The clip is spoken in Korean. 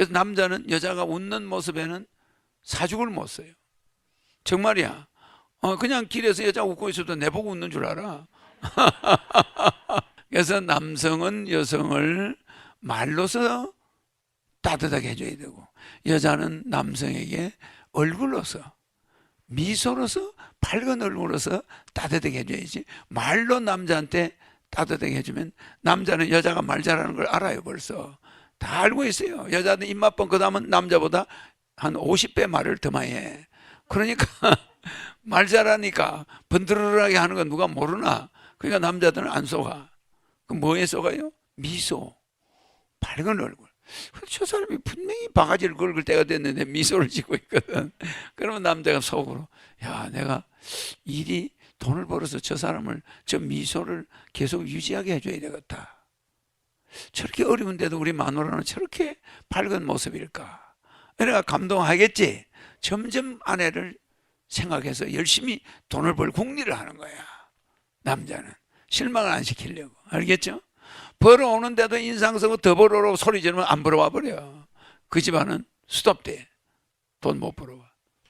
그래서 남자는 여자가 웃는 모습에는 사죽을 못 써요. 정말이야. 어, 그냥 길에서 여자 웃고 있어도 내보고 웃는 줄 알아. 그래서 남성은 여성을 말로서 따뜻하게 해줘야 되고 여자는 남성에게 얼굴로서 미소로서 밝은 얼굴로서 따뜻하게 해줘야지 말로 남자한테 따뜻하게 해주면 남자는 여자가 말 잘하는 걸 알아요 벌써 다 알고 있어요 여자는 입맛 뻥끗하면 남자보다 한 50배 말을 더 많이 해 그러니까 말 잘하니까 번드르르하게 하는 건 누가 모르나 그러니까 남자들은 안 속아 그럼 뭐에 속아요? 미소 밝은 얼굴 저 사람이 분명히 바가지를 긁을 때가 됐는데 미소를 짓고 있거든. 그러면 남자가 속으로 야 내가 일이 돈을 벌어서 저 사람을 저 미소를 계속 유지하게 해줘야 되겠다. 저렇게 어려운데도 우리 마누라는 저렇게 밝은 모습일까? 내가 감동하겠지. 점점 아내를 생각해서 열심히 돈을 벌 궁리를 하는 거야. 남자는 실망을 안 시키려고 알겠죠? 벌어오는데도 인상 쓰고 더 벌어오라고 소리 지르면 안 벌어와 버려. 그 집안은 스톱돼. 돈 못 벌어와.